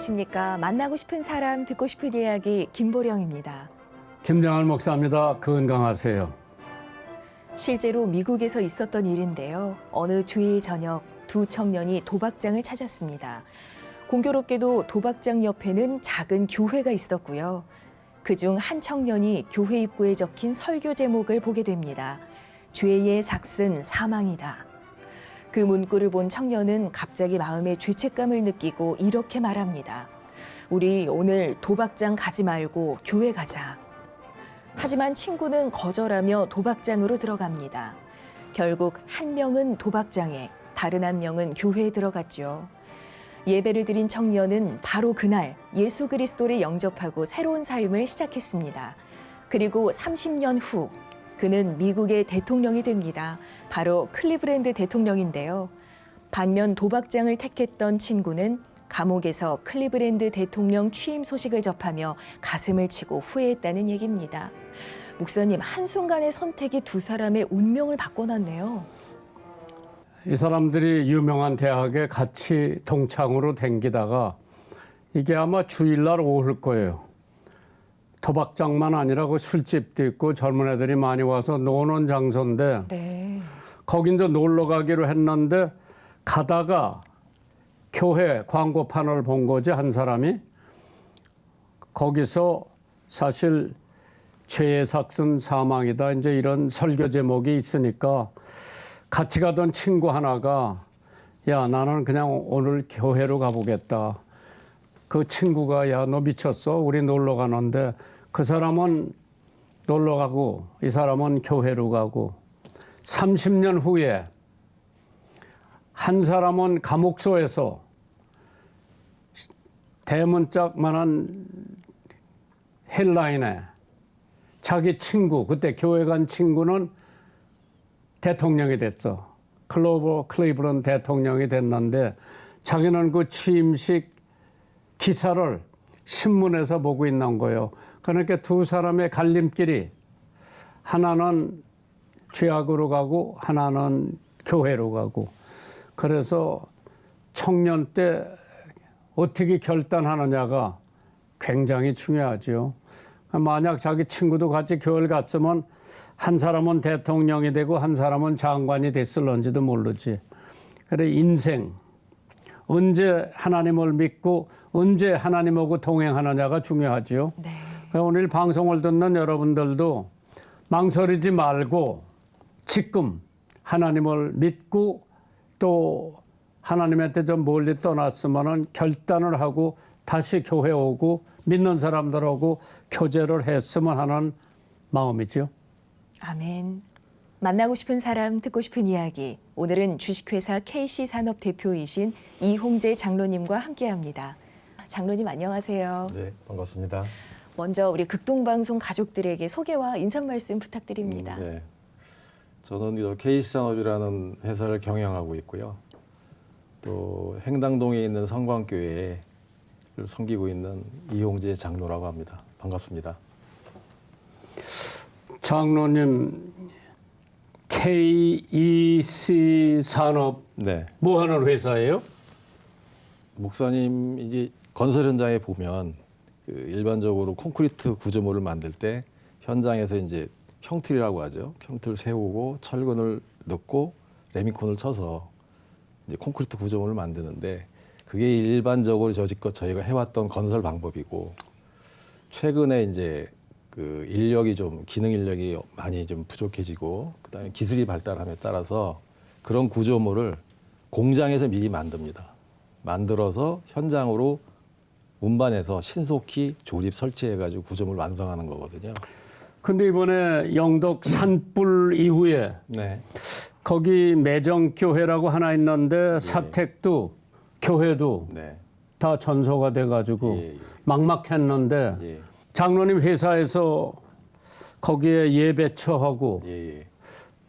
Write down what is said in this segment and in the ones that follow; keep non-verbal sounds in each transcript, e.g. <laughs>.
안녕하십니까. 만나고 싶은 사람, 듣고 싶은 이야기, 김보령입니다. 김정환 목사입니다. 건강하세요. 실제로 미국에서 있었던 일인데요. 어느 주일 저녁 두 청년이 도박장을 찾았습니다. 공교롭게도 도박장 옆에는 작은 교회가 있었고요. 그중 한 청년이 교회 입구에 적힌 설교 제목을 보게 됩니다. 죄의 삭슨 사망이다. 그 문구를 본 청년은 갑자기 마음에 죄책감을 느끼고 이렇게 말합니다. 우리 오늘 도박장 가지 말고 교회 가자. 하지만 친구는 거절하며 도박장으로 들어갑니다. 결국 한 명은 도박장에, 다른 한 명은 교회에 들어갔죠. 예배를 드린 청년은 바로 그날 예수 그리스도를 영접하고 새로운 삶을 시작했습니다. 그리고 30년 후 그는 미국의 대통령이 됩니다. 바로 클리브랜드 대통령인데요. 반면 도박장을 택했던 친구는 감옥에서 클리브랜드 대통령 취임 소식을 접하며 가슴을 치고 후회했다는 얘기입니다. 목사님, 한순간의 선택이 두 사람의 운명을 바꿔놨네요. 이 사람들이 유명한 대학에 같이 동창으로 댕기다가 이게 아마 주일날 오를 거예요. 도박장만 아니라 그 술집도 있고 젊은 애들이 많이 와서 노는 장소인데 네. 거기 이제 놀러 가기로 했는데 가다가 교회 광고판을 본 거지 한 사람이 거기서 사실 죄의 삭슨 사망이다 이제 이런 설교 제목이 있으니까 같이 가던 친구 하나가 야 나는 그냥 오늘 교회로 가보겠다. 그 친구가 야 너 미쳤어? 우리 놀러 가는데. 그 사람은 놀러 가고 이 사람은 교회로 가고. 30년 후에 한 사람은 감옥소에서 대문짝만한 헬라인에 자기 친구 그때 교회 간 친구는 대통령이 됐어. 클로버 클리브런 대통령이 됐는데 자기는 그 취임식 기사를 신문에서 보고 있는 거예요. 그러니까 두 사람의 갈림길이 하나는 죄악으로 가고 하나는 교회로 가고 그래서 청년 때 어떻게 결단하느냐가 굉장히 중요하죠. 만약 자기 친구도 같이 교회를 갔으면 한 사람은 대통령이 되고 한 사람은 장관이 됐을런지도 모르지. 그래 인생 언제 하나님을 믿고 언제 하나님하고 동행하느냐가 중요하죠. 네. 오늘 방송을 듣는 여러분들도 망설이지 말고 지금 하나님을 믿고 또 하나님한테 좀 멀리 떠났으면은 결단을 하고 다시 교회 오고 믿는 사람들하고 교제를 했으면 하는 마음이죠. 아멘. 만나고 싶은 사람, 듣고 싶은 이야기. 오늘은 주식회사 KC 산업 대표이신 이홍재 장로님과 함께합니다. 장로님 안녕하세요. 네, 반갑습니다. 먼저 우리 극동방송 가족들에게 소개와 인사 말씀 부탁드립니다. 음, 네. 저는 이 KC산업이라는 회사를 경영하고 있고요. 또 행당동에 있는 성광교회를 섬기고 있는 이홍재 장로라고 합니다. 반갑습니다. 장로님 KEC 산업 네. 뭐 하는 회사예요? 목사님 이제 건설 현장에 보면 그 일반적으로 콘크리트 구조물을 만들 때 현장에서 이제 형틀이라고 하죠. 형틀 세우고 철근을 넣고 레미콘을 쳐서 이제 콘크리트 구조물을 만드는데 그게 일반적으로 저지껏 저희가 해왔던 건설 방법이고 최근에 이제 그 인력이 좀 기능 인력이 많이 좀 부족해지고 그다음에 기술이 발달함에 따라서 그런 구조물을 공장에서 미리 만듭니다. 만들어서 현장으로 운반해서 신속히 조립 설치해가지고 구조물 완성하는 거거든요. 근데 이번에 영덕 산불 이후에 네. 거기 매정교회라고 하나 있는데 사택도 교회도 네. 다 전소가 돼가지고 예, 예. 막막했는데 예. 장로님 회사에서 거기에 예배 처하고 예. 예.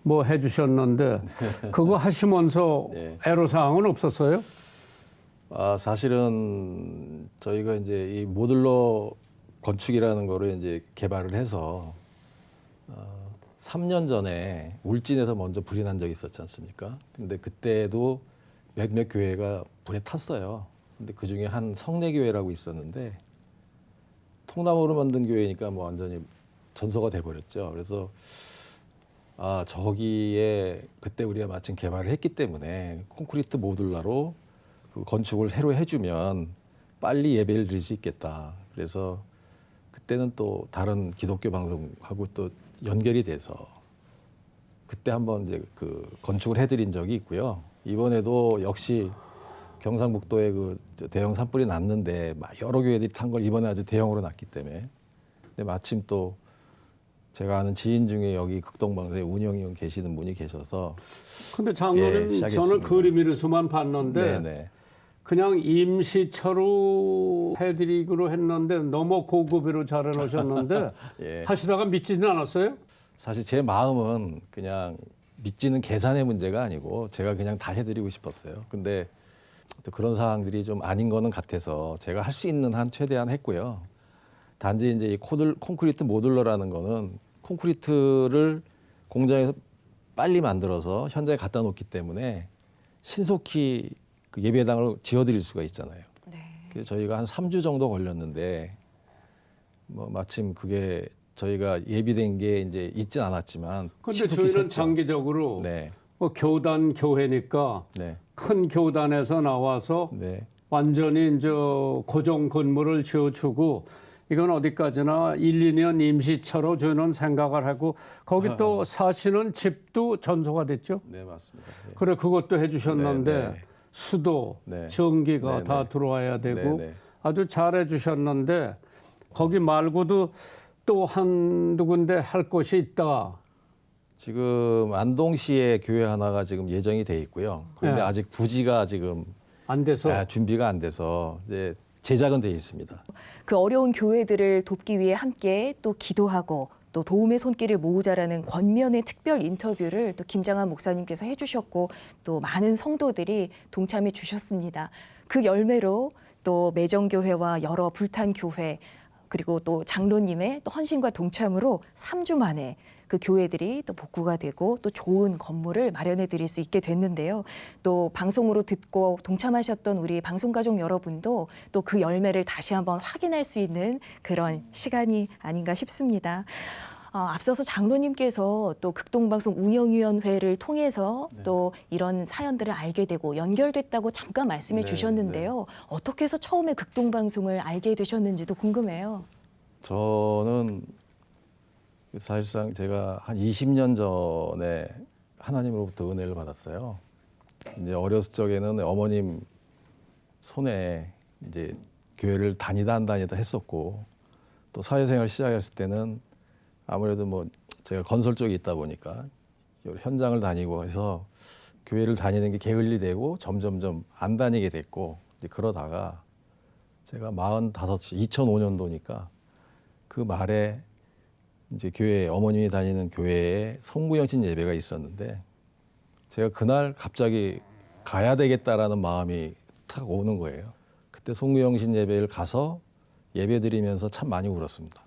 뭐 해주셨는데 <laughs> 그거 하시면서 네. 애로사항은 없었어요? 아, 사실은 저희가 이제 이 모듈러 건축이라는 거를 이제 개발을 해서 어, 3년 전에 울진에서 먼저 불이 난 적이 있었지 않습니까? 근데 그때도 몇몇 교회가 불에 탔어요. 근데 그 중에 한 성내교회라고 있었는데 통나무로 만든 교회니까 뭐 완전히 전소가 돼 버렸죠. 그래서 아 저기에 그때 우리가 마침 개발을 했기 때문에 콘크리트 모듈라로 그 건축을 새로 해주면 빨리 예배를 드릴 수 있겠다. 그래서 그때는 또 다른 기독교 방송하고 또 연결이 돼서 그때 한번 이제 그 건축을 해드린 적이 있고요. 이번에도 역시 경상북도에 그 대형 산불이 났는데 막 여러 교회들이 탄 걸 이번에 아주 대형으로 났기 때문에 근데 마침 또 제가 아는 지인 중에 여기 극동방송에 운영위원 계시는 분이 계셔서 근데 장로님 예, 저는 시작했습니다. 그림으로서만 봤는데 네네 그냥 임시차로 해드리기로 했는데 너무 고급으로 잘 해 놓으셨는데 <laughs> 예. 하시다가 믿지는 않았어요? 사실 제 마음은 그냥 믿지는 계산의 문제가 아니고 제가 그냥 다 해드리고 싶었어요. 근데 또 그런 상황들이 좀 아닌 거는 같아서 제가 할 수 있는 한 최대한 했고요. 단지 이제 이 코들, 콘크리트 모듈러라는 거는 콘크리트를 공장에서 빨리 만들어서 현장에 갖다 놓기 때문에 신속히 그 예배당을 지어드릴 수가 있잖아요. 그래서 저희가 한 3주 정도 걸렸는데 뭐 마침 그게 저희가 예비된 게 이제 있진 않았지만 근데 신속히 저희는 섰죠. 장기적으로 네, 뭐 교단 교회니까 네, 큰 교단에서 나와서 네, 완전히 이제 고정 건물을 지어주고 이건 어디까지나 1, 2년 임시차로 저는 생각을 하고 거기 아. 또 <laughs> 사시는 집도 전소가 됐죠. 네 맞습니다. 네. 그래 그것도 해주셨는데 네, 네. 수도, 네. 전기가 네, 다 네. 들어와야 되고 네, 네. 아주 잘해 주셨는데 거기 말고도 또 한두 군데 할 곳이 있다. 지금 안동시에 교회 하나가 지금 예정이 돼 있고요. 그런데 네. 아직 부지가 지금 안 돼서 아, 준비가 안 돼서 이제 제작은 돼 있습니다. 그 어려운 교회들을 돕기 위해 함께 또 기도하고 또 도움의 손길을 모으자라는 권면의 특별 인터뷰를 또 김장한 목사님께서 해주셨고 또 많은 성도들이 동참해 주셨습니다. 그 열매로 또 매정교회와 여러 불탄 교회 그리고 또 장로님의 또 헌신과 동참으로 3주 만에 그 교회들이 또 복구가 되고 또 좋은 건물을 마련해 드릴 수 있게 됐는데요. 또 방송으로 듣고 동참하셨던 우리 방송 가족 여러분도 또 그 열매를 다시 한번 확인할 수 있는 그런 시간이 아닌가 싶습니다. 어, 앞서서 장로님께서 또 극동방송 운영위원회를 통해서 네. 또 이런 사연들을 알게 되고 연결됐다고 잠깐 말씀해 네, 주셨는데요. 어떻게 해서 처음에 극동방송을 알게 되셨는지도 궁금해요. 저는 사실상 제가 한 20년 전에 하나님으로부터 은혜를 받았어요. 이제 어렸을 적에는 어머님 손에 이제 교회를 다니다 안 다니다 했었고 또 사회생활 시작했을 때는 아무래도 뭐 제가 건설 쪽에 있다 보니까 현장을 다니고 해서 교회를 다니는 게 게을리 되고 점점점 안 다니게 됐고 그러다가 제가 45시 2005년도니까 그 말에 이제 교회 어머님이 다니는 교회에 성부영신 예배가 있었는데 제가 그날 갑자기 가야 되겠다라는 마음이 탁 오는 거예요. 그때 성부영신 예배를 가서 예배 드리면서 참 많이 울었습니다.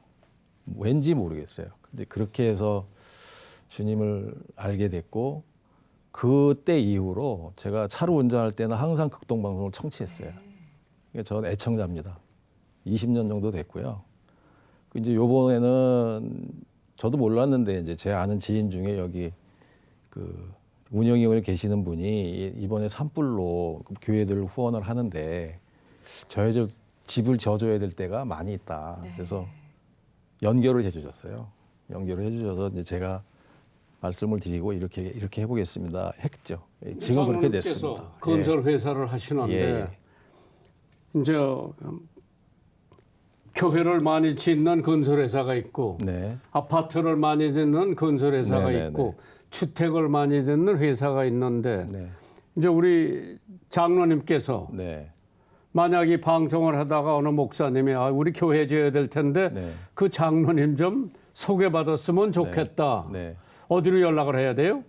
왠지 모르겠어요. 근데 그렇게 해서 주님을 알게 됐고 그때 이후로 제가 차로 운전할 때는 항상 극동 방송을 청취했어요. 그러니까 저는 애청자입니다. 20년 정도 됐고요. 그 이제 요번에는 저도 몰랐는데 이제 제 아는 지인 중에 여기 그 운영위원회 계시는 분이 이번에 산불로 그 교회들 후원을 하는데 저희 집을 지어줘야 될 때가 많이 있다. 그래서 연결을 해주셨어요. 연결을 해주셔서 이제 제가 말씀을 드리고 이렇게 이렇게 해보겠습니다. 했죠. 예, 지금 그렇게 됐습니다. 건설 회사를 하시는데 예, 이제 음, 교회를 많이 짓는 건설 회사가 있고 예. 네, 아파트를 많이 짓는 건설 회사가 네, 네, 있고 주택을 많이 짓는 회사가 있는데 네, 이제 우리 장로님께서 네, 만약 이 방송을 하다가 어느 목사님이 아, 우리 교회 지어야 될 텐데 네. 그 장로님 좀 소개받았으면 좋겠다. 네. 어디로 연락을 해야 돼요?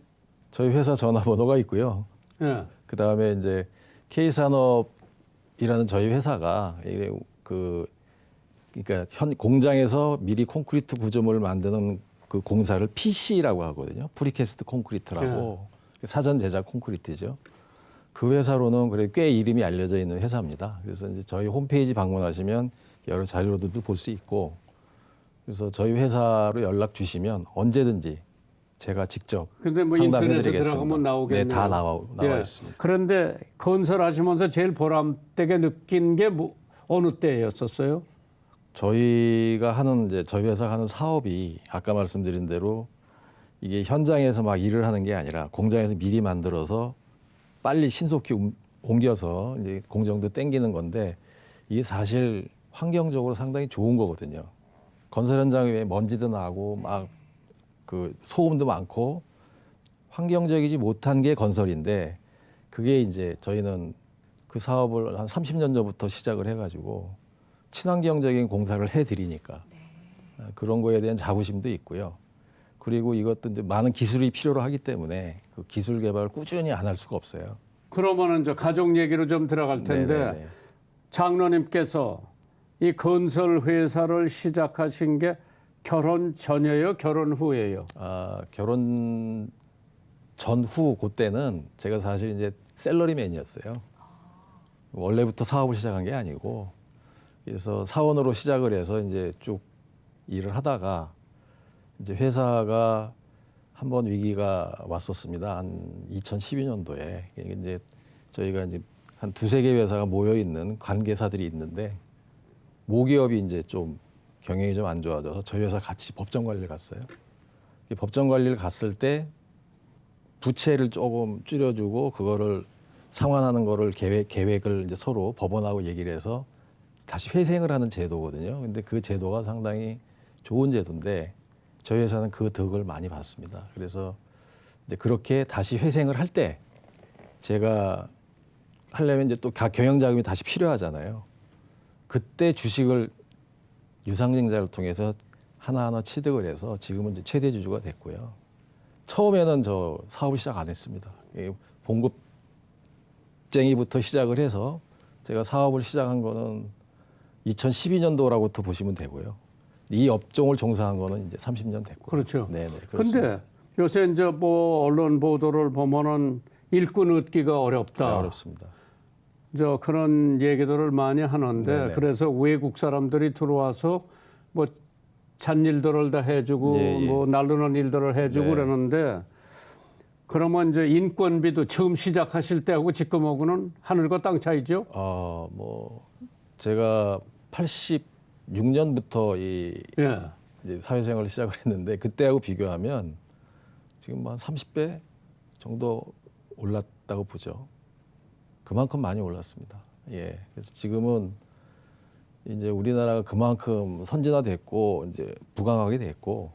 저희 회사 전화번호가 있고요. 예. 그 다음에 이제 K산업이라는 저희 회사가 그 그러니까 현 공장에서 미리 콘크리트 구조물을 만드는 그 공사를 PC라고 하거든요. 프리캐스트 콘크리트라고 사전 제작 콘크리트죠. 그 회사로는 그래 꽤 이름이 알려져 있는 회사입니다. 그래서 이제 저희 홈페이지 방문하시면 여러 자료들도 볼 수 있고 그래서 저희 회사로 연락 주시면 언제든지 제가 직접 근데 뭐 상담해 인터넷에 드리겠습니다. 들어가면 나오겠네요. 네, 다 나와 나와 예. 있습니다. 그런데 건설하시면서 제일 보람되게 느낀 게 뭐, 어느 때였었어요? 저희가 하는 이제 저희 회사가 하는 사업이 아까 말씀드린 대로 이게 현장에서 막 일을 하는 게 아니라 공장에서 미리 만들어서 빨리 신속히 움- 옮겨서 이제 공정도 땡기는 건데 이게 사실 환경적으로 상당히 좋은 거거든요. 건설 현장에 먼지도 나고 막 그 소음도 많고 환경적이지 못한 게 건설인데 그게 이제 저희는 그 사업을 한 30년 전부터 시작을 해가지고 친환경적인 공사를 해드리니까 아, 그런 거에 대한 자부심도 있고요. 그리고 이것도 이제 많은 기술이 필요로 하기 때문에 그 기술 개발을 꾸준히 안 할 수가 없어요. 그러면은 저 가족 얘기로 좀 들어갈 텐데 네네네. 장로님께서 이 건설 회사를 시작하신 게 결혼 전이에요, 결혼 후예요. 아, 결혼 전후 그때는 제가 사실 이제 셀러리맨이었어요. 원래부터 사업을 시작한 게 아니고 그래서 사원으로 시작을 해서 이제 쭉 일을 하다가 이제 회사가 한 번 위기가 왔었습니다. 한 2012년도에 이제 저희가 이제 한 두세 개 회사가 모여 있는 관계사들이 있는데 모기업이 이제 좀 경영이 좀 안 좋아져서 저희 회사 같이 법정 관리를 갔어요. 이 법정 관리를 갔을 때 부채를 조금 줄여주고 그거를 상환하는 거를 계획 계획을 이제 서로 법원하고 얘기를 해서 다시 회생을 하는 제도거든요. 근데 그 제도가 상당히 좋은 제도인데 저희 회사는 그 덕을 많이 봤습니다. 그래서 이제 그렇게 다시 회생을 할 때 제가 하려면 이제 또 가- 경영 자금이 다시 필요하잖아요. 그때 주식을 유상증자를 통해서 하나하나 취득을 해서 지금은 이제 최대 주주가 됐고요. 처음에는 저 사업을 시작 안 했습니다. 이 봉급쟁이부터 시작을 해서 제가 사업을 시작한 거는 2012년도라고부터 보시면 되고요. 이 업종을 종사한 거는 이제 30년 됐고. 그렇죠. 네, 네. 근데 요새 이제 뭐 언론 보도를 보면은 일꾼 얻기가 어렵다. 네, 어렵습니다. 저 그런 얘기들을 많이 하는데 네네. 그래서 외국 사람들이 들어와서 뭐 잔일들을 다 해주고 예, 예. 뭐 날르는 일들을 해주고 네. 그러는데 그러면 이제 인건비도 처음 시작하실 때하고 지금하고는 하늘과 땅 차이죠. 어, 뭐 제가 86년부터 이 예. 이제 사회생활을 시작을 했는데 그때하고 비교하면 지금 뭐한 30배 정도 올랐다고 보죠. 그만큼 많이 올랐습니다. 예. 그래서 지금은 이제 우리나라가 그만큼 선진화됐고 이제 부강하게 됐고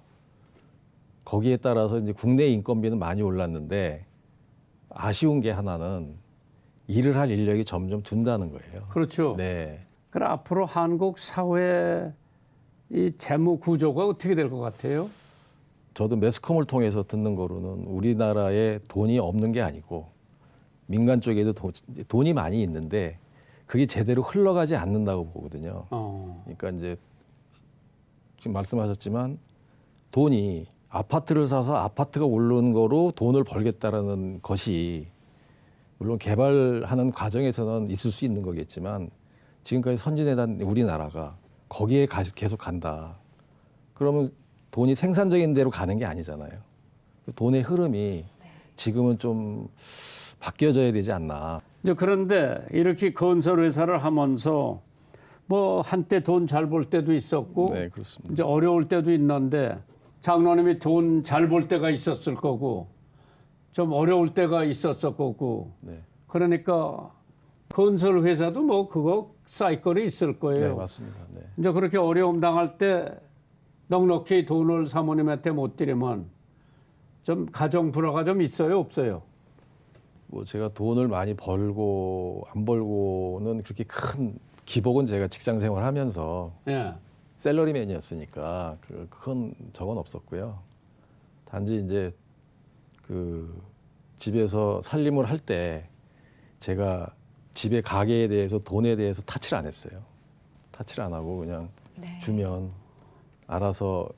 거기에 따라서 이제 국내 인건비는 많이 올랐는데 아쉬운 게 하나는 일을 할 인력이 점점 둔다는 거예요. 그렇죠. 네. 그럼 앞으로 한국 사회 이 재무 구조가 어떻게 될 것 같아요? 저도 매스컴을 통해서 듣는 거로는 우리나라에 돈이 없는 게 아니고 민간 쪽에도 돈, 돈이 많이 있는데 그게 제대로 흘러가지 않는다고 보거든요. 어. 그러니까 이제 지금 말씀하셨지만 돈이 아파트를 사서 아파트가 오르는 거로 돈을 벌겠다라는 것이 물론 개발하는 과정에서는 있을 수 있는 거겠지만 지금까지 선진해단 우리나라가 거기에 가- 계속 간다. 그러면 돈이 생산적인 대로 가는 게 아니잖아요. 그 돈의 흐름이 지금은 좀 바뀌어져야 되지 않나. 이제 그런데 이렇게 건설 회사를 하면서 뭐 한때 돈 잘 벌 때도 있었고 네, 그렇습니다. 이제 어려울 때도 있는데 장로님이 돈 잘 벌 때가 있었을 거고 좀 어려울 때가 있었을 거고 네, 그러니까 건설 회사도 뭐 그거 사이클이 있을 네 거예요. 맞습니다. 네. 이제 그렇게 어려움 당할 때 넉넉히 돈을 사모님한테 못 드리면 좀 가정 불화가 좀 있어요, 없어요? 뭐 제가 돈을 많이 벌고 안 벌고는 그렇게 큰 기복은 제가 직장 생활하면서 예. 셀러리맨이었으니까 그큰 적은 없었고요. 단지 이제 그 집에서 살림을 할 때 제가 집의 가게에 대해서 돈에 대해서 타치를 안 했어요. 타치를 안 하고 그냥 네. 주면 알아서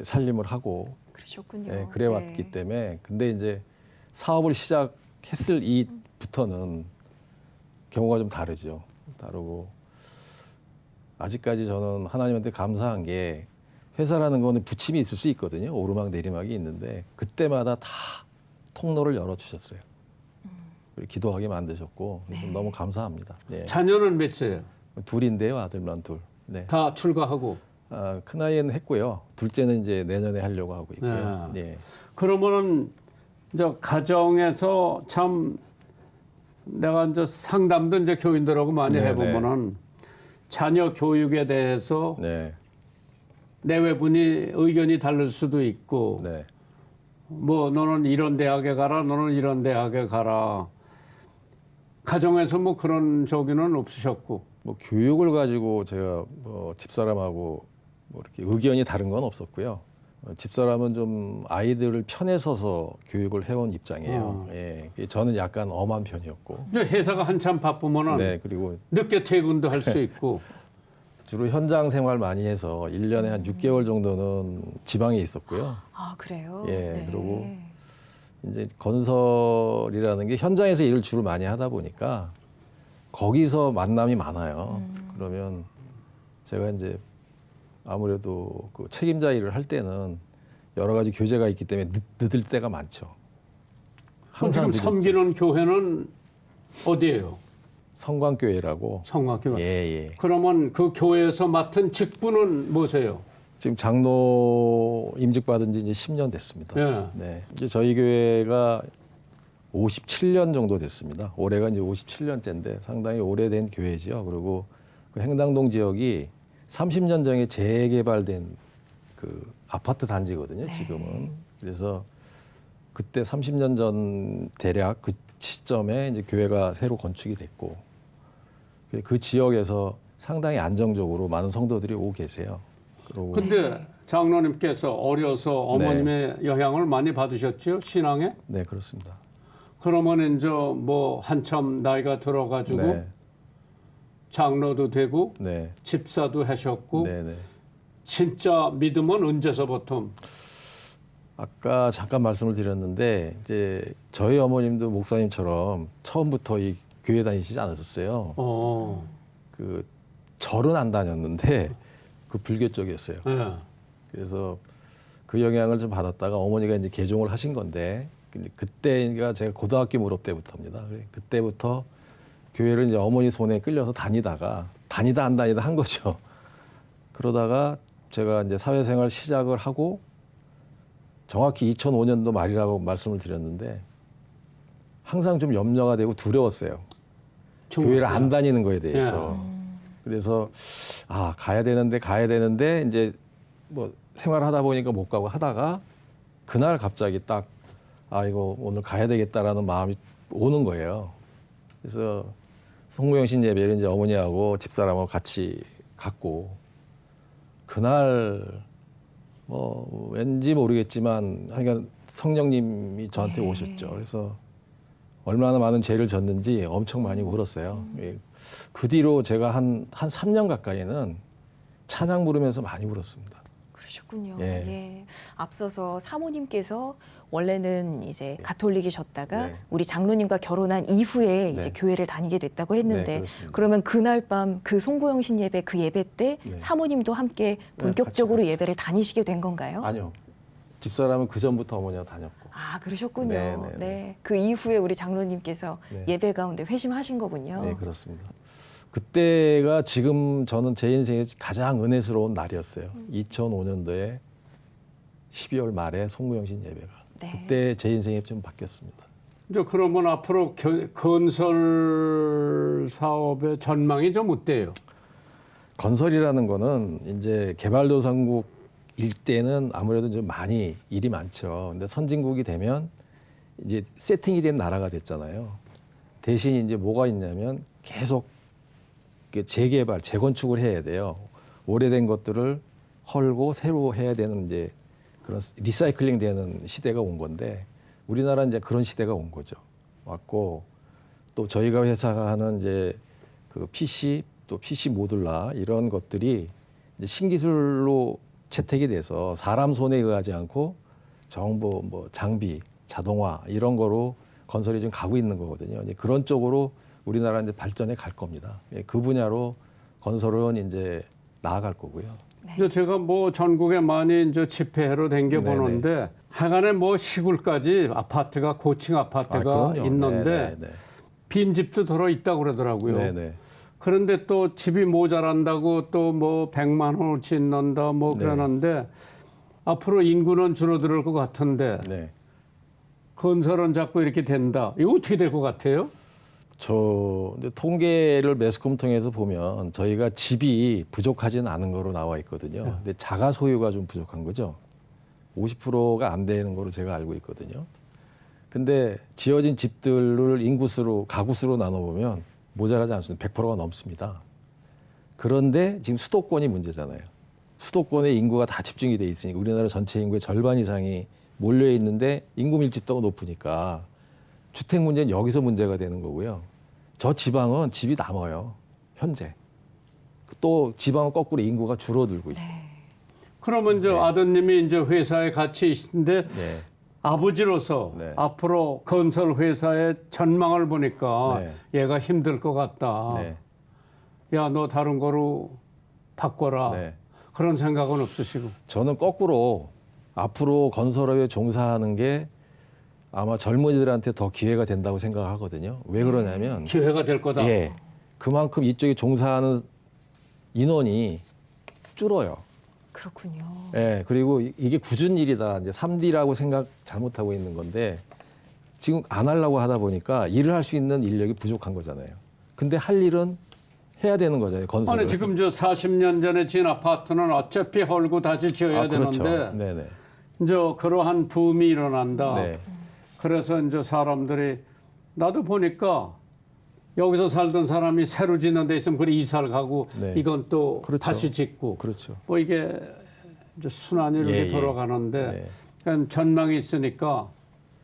살림을 하고 그러셨군요. 예, 그래 왔기 때문에 근데 이제 사업을 시작했을 이 부터는 경우가 좀 다르죠. 다르고 아직까지 저는 하나님한테 감사한 게 회사라는 거는 부침이 있을 수 있거든요. 오르막 내리막이 있는데 그때마다 다 통로를 열어 주셨어요. 기도하게 만드셨고 네. 너무 감사합니다. 네. 자녀는 몇이에요? 둘인데요, 아들만 둘. 네. 다 출가하고. 아, 큰 아이는 했고요. 둘째는 이제 내년에 하려고 하고 있고요. 네. 네. 그러면은 이제 가정에서 참 내가 이제 상담도 이제 교인들하고 많이 네, 해보면은 자녀 교육에 대해서 네. 내외분이 의견이 다를 수도 있고 네. 뭐 너는 이런 대학에 가라 너는 이런 대학에 가라 가정에서 뭐 그런 저기는 없으셨고 뭐 교육을 가지고 제가 뭐 집사람하고 뭐 이렇게 의견이 다른 건 없었고요. 어, 집사람은 좀 아이들을 편에 서서 교육을 해온 입장이에요. 어. 예. 저는 약간 엄한 편이었고. 이제 회사가 한참 바쁘면은 네. 그리고 늦게 퇴근도 할 수 있고 <laughs> 주로 현장 생활 많이 해서 일년에한 6개월 정도는 지방에 있었고요. 아 그래요? 예, 그리고 이제 건설이라는 게 현장에서 일을 주로 많이 하다 보니까 거기서 만남이 많아요. 그러면 제가 이제 아무래도 그 책임자 일을 할 때는 여러 가지 교제가 있기 때문에 늦, 늦을 때가 많죠. 그럼 지금. 섬기는 교회는 어디예요? 성광교회라고. 성악교회. 예, 예. 그러면 그 교회에서 맡은 직분은 뭐세요? 지금 장로 임직 받은 지 이제 10년 됐습니다. 예. 네. 이제 저희 교회가 57년 정도 됐습니다. 올해가 이제 57년째인데 상당히 오래된 교회지요. 그리고 그 행당동 지역이 30년 전에 재개발된 그 아파트 단지거든요. 네. 지금은. 그래서 그때 30년 전 대략 그 시점에 이제 교회가 새로 건축이 됐고 그- 그 지역에서 상당히 안정적으로 많은 성도들이 오고 계세요. 그리고 근데 장로님께서 어려서 어머님의 영향을 많이 받으셨죠 신앙에? 네 그렇습니다. 그러면 이제 뭐 한참 나이가 들어가지고 네, 장로도 되고 네, 집사도 하셨고 네, 네. 진짜 믿음은 언제서부터? 아까 잠깐 말씀을 드렸는데 이제 저희 어머님도 목사님처럼 처음부터 이 교회 다니시지 않으셨어요. 어, 그 절은 안 다녔는데 그 불교 쪽이었어요. 예. 그래서 그 영향을 좀 받았다가 어머니가 이제 개종을 하신 건데 그때가 제가 고등학교 졸업 때부터입니다. 그때부터 교회를 이제 어머니 손에 끌려서 다니다가 다니다 안 다니다 한 거죠. <laughs> 그러다가 제가 이제 사회생활 시작을 하고 정확히 2005년도 말이라고 말씀을 드렸는데 항상 좀 염려가 되고 두려웠어요. 교회를 안 다니는 거에 대해서. 그래서 아 가야 되는데 가야 되는데 이제 뭐 생활하다 보니까 못 가고 하다가 그날 갑자기 딱 아 이거 오늘 가야 되겠다라는 마음이 오는 거예요. 그래서 송구영신 예배를 이제 어머니하고 집사람하고 같이 갔고 그날 뭐 왠지 모르겠지만 하여간 성령님이 저한테 네. 오셨죠. 그래서 얼마나 많은 죄를 졌는지 엄청 많이 울었어요. 예. 그 뒤로 제가 한, 한 3년 가까이는 찬양 부르면서 많이 울었습니다. 그러셨군요. 예. 예. 앞서서 사모님께서 원래는 이제 가톨릭이셨다가 네. 우리 장로님과 결혼한 이후에 이제 네. 교회를 다니게 됐다고 네, 했는데 그렇습니다. 그러면 그날 밤 그 송구영신 예배 그 예배 때 네. 사모님도 함께 본격적으로 예배를 다니시게 된 건가요? 아니요. 집사람은 그 전부터 어머니가 다녔고. 아, 그러셨군요. 네, 네, 네, 네. 그 이후에 우리 장로님께서 네. 예배 가운데 회심하신 거군요. 네, 그렇습니다. 그때가 지금 저는 제 인생에 가장 은혜스러운 날이었어요. 음. 2005년도에 12월 말에 송구영신 예배가. 네. 그때 제 인생이 좀 바뀌었습니다. 이제 그러면 앞으로 겨- 건설 사업의 전망이 좀 어때요? 건설이라는 거는 이제 개발도상국 일때는 아무래도 좀 많이 일이 많죠. 근데 선진국이 되면 이제 세팅이 된 나라가 됐잖아요. 대신 이제 뭐가 있냐면 계속 그 재개발, 재건축을 해야 돼요. 오래된 것들을 헐고 새로 해야 되는 이제 그런 리사이클링 되는 시대가 온 건데 우리나라 이제 그런 시대가 온 거죠. 왔고 또 저희가 회사가 하는 이제 그 PC 또 PC 모듈라 이런 것들이 이제 신기술로 채택이 돼서 사람 손에 의하지 않고 정보 뭐 장비 자동화 이런 거로 건설이 지금 가고 있는 거거든요. 이제 그런 쪽으로 우리나라 이제 발전해 갈 겁니다. 예, 그 분야로 건설은 이제 나아갈 거고요. 이제 제가 뭐 전국에 많이 이제 집회로 댕겨 보는데 하간에 뭐 시골까지 아파트가 고층 아파트가 그럼요. 있는데 네, 네, 빈 집도 들어 있다고 그러더라고요. 네, 네. 그런데 또 집이 모자란다고 또 뭐 100만 원을 짓는다 뭐 네. 그러는데 앞으로 인구는 줄어들 것 같은데 네. 건설은 자꾸 이렇게 된다. 이거 어떻게 될 것 같아요? 저 통계를 매스컴 통해서 보면 저희가 집이 부족하지는 않은 거로 나와 있거든요. 근데 자가 소유가 좀 부족한 거죠. 50%가 안 되는 거로 제가 알고 있거든요. 근데 지어진 집들을 인구수로 가구수로 나눠 보면 모자라지 않습니다. 100%가 넘습니다. 그런데 지금 수도권이 문제잖아요. 수도권에 인구가 다 집중이 돼 있으니까 우리나라 전체 인구의 절반 이상이 몰려 있는데 인구 밀집도가 높으니까 주택 문제는 여기서 문제가 되는 거고요. 저 지방은 집이 남아요. 현재. 또 지방은 거꾸로 인구가 줄어들고 있고. 그러면 저 아드님이 이제 회사에 같이 있는데 네. 아버지로서 네. 앞으로 건설 회사의 전망을 보니까 네. 얘가 힘들 것 같다. 네. 야, 너 다른 거로 바꿔라. 네. 그런 생각은 없으시고. 저는 거꾸로 앞으로 건설업에 종사하는 게 아마 젊은이들한테 더 기회가 된다고 생각하거든요. 왜 그러냐면 기회가 될 거다. 예. 그만큼 이쪽에 종사하는 인원이 줄어요. 그렇군요. 예. 그리고 이- 이게 굳은 일이다. 이제 3D라고 생각 잘못하고 있는 건데 지금 안 하려고 하다 보니까 일을 할 수 있는 인력이 부족한 거잖아요. 근데 할 일은 해야 되는 거잖아요. 건설. 아니 지금 저 40년 전에 지은 아파트는 어차피 헐고 다시 지어야 아, 그렇죠. 되는데 네네. 이제 그러한 붐이 일어난다. 네. 그래서 이제 사람들이 나도 보니까 여기서 살던 사람이 새로 짓는 데 있으면 그래 이사를 가고 네. 이건 또 그렇죠. 다시 짓고 그렇죠. 뭐 이게 이제 순환이 이렇게 예, 예. 돌아가는데 네. 그냥 전망이 있으니까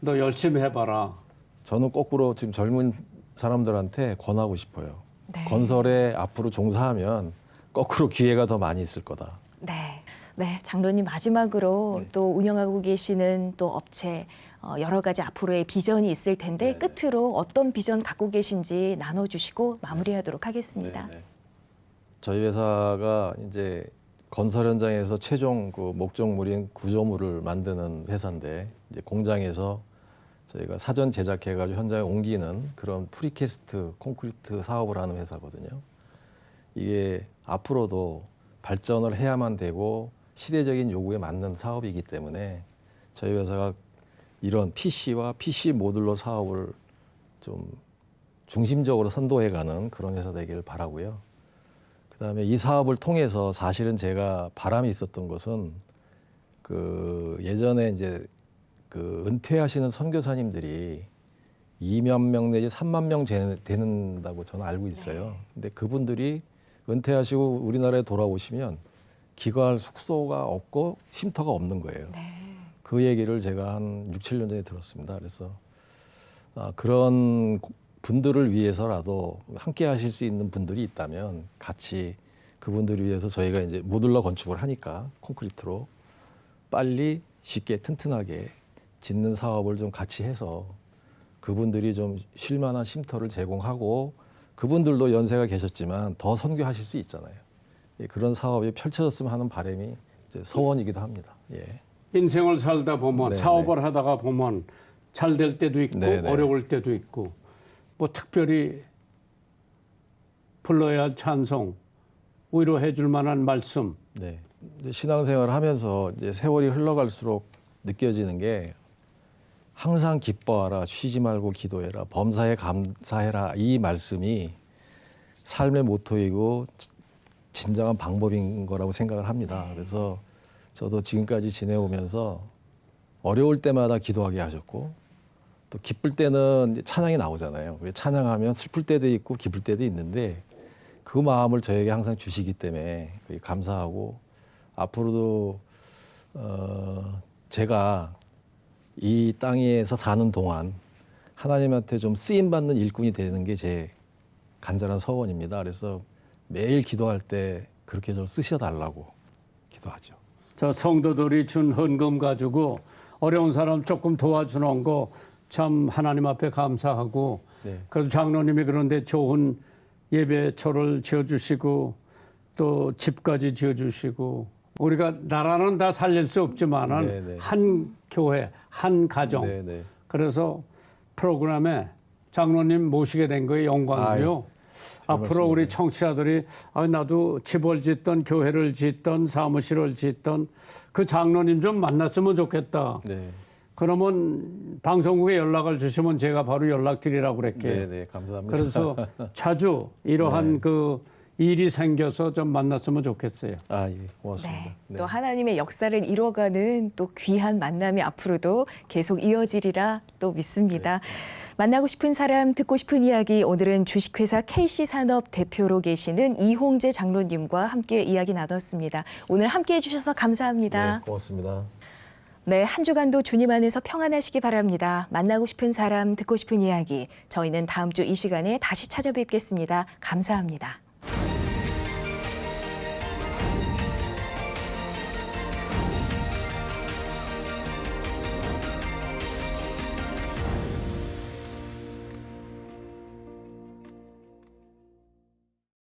너 열심히 해봐라. 저는 거꾸로 지금 젊은 사람들한테 권하고 싶어요. 네. 건설에 앞으로 종사하면 거꾸로 기회가 더 많이 있을 거다. 네. 네, 장로님 마지막으로 네. 또 운영하고 계시는 또 업체 어, 여러 가지 앞으로의 비전이 있을 텐데 네, 네. 끝으로 어떤 비전 갖고 계신지 나눠주시고 마무리하도록 하겠습니다. 네, 네. 저희 회사가 이제 건설 현장에서 최종 그 목적물인 구조물을 만드는 회사인데 이제 공장에서 저희가 사전 제작해가지고 현장에 옮기는 그런 프리캐스트 콘크리트 사업을 하는 회사거든요. 이게 앞으로도 발전을 해야만 되고 시대적인 요구에 맞는 사업이기 때문에 저희 회사가 이런 PC와 PC 모듈러 사업을 좀 중심적으로 선도해가는 그런 회사 되기를 바라고요. 그다음에 이 사업을 통해서 사실은 제가 바람이 있었던 것은 그 예전에 이제 그 은퇴하시는 선교사님들이 2만 명 내지 3만 명 제- 되는다고 저는 알고 있어요. 근데 그분들이 은퇴하시고 우리나라에 돌아오시면 기거할 숙소가 없고 쉼터가 없는 거예요. 네. 그 얘기를 제가 한 6, 7년 전에 들었습니다. 그래서 아, 그런 고- 분들을 위해서라도 함께 하실 수 있는 분들이 있다면 같이 그분들을 위해서 저희가 이제 모듈러 건축을 하니까 콘크리트로 빨리 쉽게 튼튼하게 짓는 사업을 좀 같이 해서 그분들이 좀 쉴만한 쉼터를 제공하고 그분들도 연세가 계셨지만 더 선교하실 수 있잖아요. 예, 그런 사업이 펼쳐졌으면 하는 바람이 이제 소원이기도 합니다. 예. 인생을 살다 보면 네, 사업을 하다가 보면 잘 될 때도 있고 네, 네. 어려울 때도 있고 뭐 특별히 불러야 할 찬송 위로해 줄 만한 말씀 네. 신앙생활을 하면서 이제 세월이 흘러갈수록 느껴지는 게 항상 기뻐하라, 쉬지 말고 기도해라, 범사에 감사해라 이 말씀이 삶의 모토이고 지- 진정한 방법인 거라고 생각을 합니다. 그래서 저도 지금까지 지내오면서 어려울 때마다 기도하게 하셨고 또 기쁠 때는 찬양이 나오잖아요. 왜 찬양하면 슬플 때도 있고 기쁠 때도 있는데 그 마음을 저에게 항상 주시기 때문에 감사하고 앞으로도 어 제가 이 땅에서 사는 동안 하나님한테 좀 쓰임 받는 일꾼이 되는 게 제 간절한 소원입니다. 그래서 매일 기도할 때 그렇게 좀 쓰셔 달라고 기도하죠. 저 성도들이 준 헌금 가지고 어려운 사람 조금 도와주는 거 참 하나님 앞에 감사하고 네. 그래도 장로님이 그런데 좋은 예배처를 지어주시고 또 집까지 지어주시고 우리가 나라는 다 살릴 수 없지만은 네, 네. 한 교회 한 가정 네, 네. 그래서 프로그램에 장로님 모시게 된 거에 영광이고요. 앞으로 우리 청취자들이 아, 나도 집을 짓던 교회를 짓던 사무실을 짓던 그 장로님 좀 만났으면 좋겠다. 네. 그러면 방송국에 연락을 주시면 제가 바로 연락드리라고 그랬게요. 네, 네, 감사합니다. 그래서 <laughs> 자주 이러한 네. 그 일이 생겨서 좀 만났으면 좋겠어요. 아, 예, 고맙습니다. 네. 또 하나님의 역사를 이뤄가는 또 귀한 만남이 앞으로도 계속 이어지리라 또 믿습니다. 만나고 싶은 사람, 듣고 싶은 이야기 오늘은 주식회사 KC산업 대표로 계시는 이홍재 장로님과 함께 이야기 나눴습니다. 오늘 함께 해주셔서 감사합니다. 네, 고맙습니다. 네, 한 주간도 주님 안에서 평안하시기 바랍니다. 만나고 싶은 사람, 듣고 싶은 이야기. 저희는 다음 주 이 시간에 다시 찾아뵙겠습니다. 감사합니다.